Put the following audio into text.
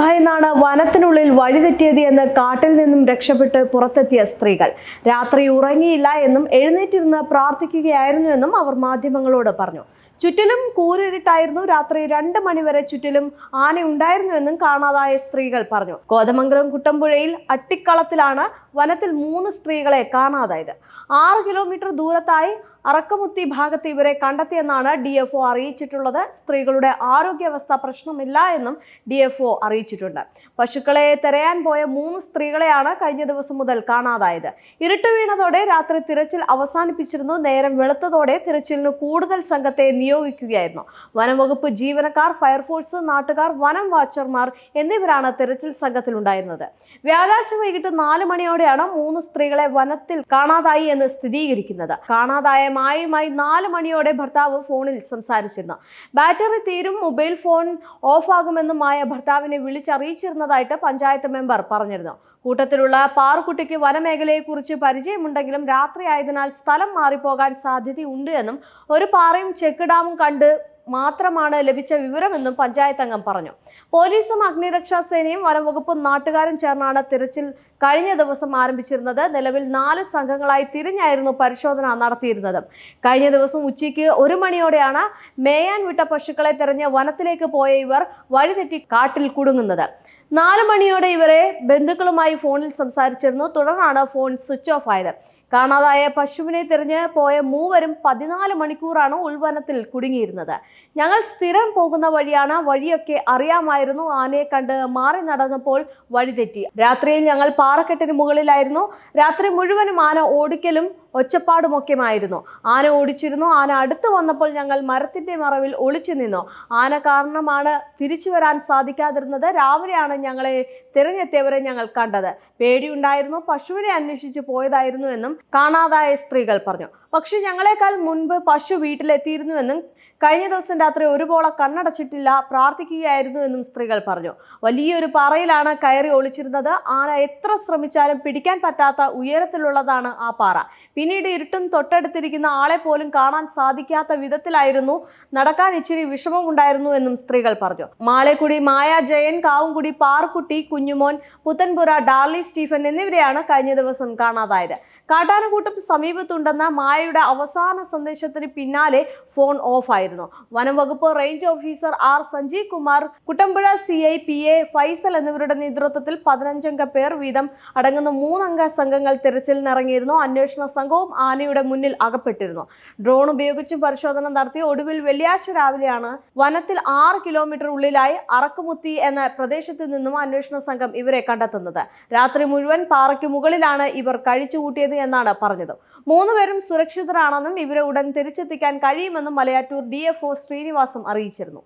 ഭയന്നാണ് വനത്തിനുള്ളിൽ വഴിതെറ്റിയത് എന്ന് കാട്ടിൽ നിന്നും രക്ഷപ്പെട്ട് പുറത്തെത്തിയ സ്ത്രീകൾ. രാത്രി ഉറങ്ങിയില്ല എന്നും എഴുന്നേറ്റിരുന്ന് പ്രാർത്ഥിക്കുകയായിരുന്നു എന്നും അവർ മാധ്യമങ്ങളോട് പറഞ്ഞു. ചുറ്റിലും കൂരിരുട്ടായിരുന്നു. രാത്രി രണ്ട് മണിവരെ ചുറ്റിലും ആന ഉണ്ടായിരുന്നുവെന്നും കാണാതായ സ്ത്രീകൾ പറഞ്ഞു. കോതമംഗലം കുട്ടമ്പുഴയിൽ അട്ടിക്കളത്തിലാണ് വനത്തിൽ മൂന്ന് സ്ത്രീകളെ കാണാതായത്. ആറ് കിലോമീറ്റർ ദൂരത്തായി അറക്കമുത്തി ഭാഗത്ത് ഇവരെ കണ്ടെത്തിയെന്നാണ് ഡി എഫ് ഒ അറിയിച്ചിട്ടുള്ളത്. സ്ത്രീകളുടെ ആരോഗ്യാവസ്ഥ പ്രശ്നമില്ല എന്നും ഡി എഫ് ഒ അറിയിച്ചിട്ടുണ്ട്. പശുക്കളെ തെരയാൻ പോയ മൂന്ന് സ്ത്രീകളെയാണ് കഴിഞ്ഞ ദിവസം മുതൽ കാണാതായത്. ഇരുട്ട് വീണതോടെ രാത്രി തിരച്ചിൽ അവസാനിപ്പിച്ചിരുന്നു. നേരം വെളുത്തതോടെ തിരച്ചിലിന് കൂടുതൽ സംഘത്തെ നിയോഗിക്കുകയായിരുന്നു. വനംവകുപ്പ് ജീവനക്കാർ ഫയർഫോഴ്സ് നാട്ടുകാർ വനം വാച്ചർമാർ എന്നിവരാണ് തിരച്ചിൽ സംഘത്തിലുണ്ടായിരുന്നത്. വ്യാഴാഴ്ച വൈകിട്ട് നാല് മണിയോടെയാണ് മൂന്ന് സ്ത്രീകളെ വനത്തിൽ കാണാതായി എന്ന് സ്ഥിരീകരിക്കുന്നത്. കാണാതായ മായയുമായി നാല് മണിയോടെ ഭർത്താവ് ഫോണിൽ സംസാരിച്ചിരുന്നു. ബാറ്ററി തീരും മൊബൈൽ ഫോൺ ഓഫ് ആകുമെന്നും മായ ഭർത്താവിനെ വിളിച്ചറിയിച്ചിരുന്നതായിട്ട് പഞ്ചായത്ത് മെമ്പർ പറഞ്ഞിരുന്നു. കൂട്ടത്തിലുള്ള പാറുക്കുട്ടിക്ക് വനമേഖലയെക്കുറിച്ച് പരിചയമുണ്ടെങ്കിലും രാത്രിയായതിനാൽ സ്ഥലം മാറിപ്പോകാൻ സാധ്യതയുണ്ട് എന്നും ഒരു പാറയും ചെക്ക് ഡാമും കണ്ട് മാത്രമാണ് ലഭിച്ച വിവരമെന്നും പഞ്ചായത്ത് അംഗം പറഞ്ഞു. പോലീസും അഗ്നിരക്ഷാ സേനയും വനംവകുപ്പും നാട്ടുകാരും ചേർന്നാണ് തിരച്ചിൽ കഴിഞ്ഞ ദിവസം ആരംഭിച്ചിരുന്നത്. നിലവിൽ നാല് സംഘങ്ങളായി തിരിഞ്ഞായിരുന്നു പരിശോധന നടത്തിയിരുന്നത്. കഴിഞ്ഞ ദിവസം ഉച്ചയ്ക്ക് ഒരു മണിയോടെയാണ് മേയാൻ വിട്ട പശുക്കളെ തെരഞ്ഞ് വനത്തിലേക്ക് പോയ ഇവർ വഴിതെറ്റി കാട്ടിൽ കുടുങ്ങുന്നത്. നാല് മണിയോടെ ഇവരെ ബന്ധുക്കളുമായി ഫോണിൽ സംസാരിച്ചിരുന്നു. തുടർന്നാണ് ഫോൺ സ്വിച്ച് ഓഫ് ആയത്. കാണാതായ പശുവിനെ തിരഞ്ഞ് പോയ മൂവരും പതിനാല് മണിക്കൂറാണ് ഉൾവനത്തിൽ കുടുങ്ങിയിരുന്നത്. ഞങ്ങൾ സ്ഥിരം പോകുന്ന വഴിയാണ്. വഴിയൊക്കെ അറിയാമായിരുന്നു. ആനയെ കണ്ട് മാറി നടന്നപ്പോൾ വഴിതെറ്റി. രാത്രിയിൽ ഞങ്ങൾ പാറക്കെട്ടിന് മുകളിലായിരുന്നു. രാത്രി മുഴുവനും ആന ഓടിക്കലും ഒച്ചപ്പാടുമൊക്കെയായിരുന്നു ആന ഓടിച്ചിരുന്നു. ആന അടുത്ത് വന്നപ്പോൾ ഞങ്ങൾ മരത്തിന്റെ മറവിൽ ഒളിച്ചു നിന്നു. ആന കാരണമാണ് തിരിച്ചു വരാൻ സാധിക്കാതിരുന്നത്. രാവിലെയാണ് ഞങ്ങളെ തിരഞ്ഞെത്തിയവരെ ഞങ്ങൾ കണ്ടത്. പേടിയുണ്ടായിരുന്നു. പശുവിനെ അന്വേഷിച്ച് പോയതായിരുന്നു എന്നും കാണാതായ സ്ത്രീകൾ പറഞ്ഞു. പക്ഷെ ഞങ്ങളെക്കാൾ മുൻപ് പശു വീട്ടിലെത്തിയിരുന്നുവെന്നും കഴിഞ്ഞ ദിവസം രാത്രി ഒരു പോള കണ്ണടച്ചിട്ടില്ല പ്രാർത്ഥിക്കുകയായിരുന്നു എന്നും സ്ത്രീകൾ പറഞ്ഞു. വലിയൊരു പാറയിലാണ് കയറി ഒളിച്ചിരുന്നത്. ആന എത്ര ശ്രമിച്ചാലും പിടിക്കാൻ പറ്റാത്ത ഉയരത്തിലുള്ളതാണ് ആ പാറ. പിന്നീട് ഇരുട്ടും തൊട്ടടുത്തിരിക്കുന്ന ആളെ പോലും കാണാൻ സാധിക്കാത്ത വിധത്തിലായിരുന്നു. നടക്കാൻ ഇച്ചിരി വിഷമമുണ്ടായിരുന്നു എന്നും സ്ത്രീകൾ പറഞ്ഞു. മാളേക്കുടി മായ ജയൻ കാവുംകുടി പാർക്കുട്ടി കുഞ്ഞുമോൻ പുത്തൻപുര ഡാർലി സ്റ്റീഫൻ എന്നിവരെയാണ് കഴിഞ്ഞ ദിവസം കാണാതായത്. കാട്ടാനക്കൂട്ടം സമീപത്തുണ്ടെന്ന മായയുടെ അവസാന സന്ദേശത്തിന് പിന്നാലെ ഫോൺ ഓഫ് ആയിരുന്നു. വനം വകുപ്പ് range officer R Sanjeev Kumar Kuttampuzha C I P A Faisal എന്നിവരുടെ നേതൃത്വത്തിൽ പതിനഞ്ചംഗ പേർ വീതം അടങ്ങുന്ന മൂന്നംഗ സംഘങ്ങൾ തിരച്ചിലിനിറങ്ങിയിരുന്നു. അന്വേഷണ സംഘവും ആനയുടെ മുന്നിൽ അകപ്പെട്ടിരുന്നു. ഡ്രോൺ ഉപയോഗിച്ചും പരിശോധന നടത്തി ഒടുവിൽ വെള്ളിയാഴ്ച രാവിലെയാണ് വനത്തിൽ ആറ് കിലോമീറ്റർ ഉള്ളിലായി അറക്കുമുത്തി എന്ന പ്രദേശത്ത് നിന്നും അന്വേഷണ സംഘം ഇവരെ കണ്ടെത്തുന്നത്. രാത്രി മുഴുവൻ പാറയ്ക്ക് മുകളിലാണ് ഇവർ കഴിച്ചുകൂട്ടിയത് എന്നാണ് പറഞ്ഞത്. മൂന്നുപേരും സുരക്ഷിതരാണെന്നും ഇവരെ ഉടൻ തിരിച്ചെത്തിക്കാൻ കഴിയുമെന്നും Malayattoor D F O Srinivasam അറിയിച്ചിരുന്നു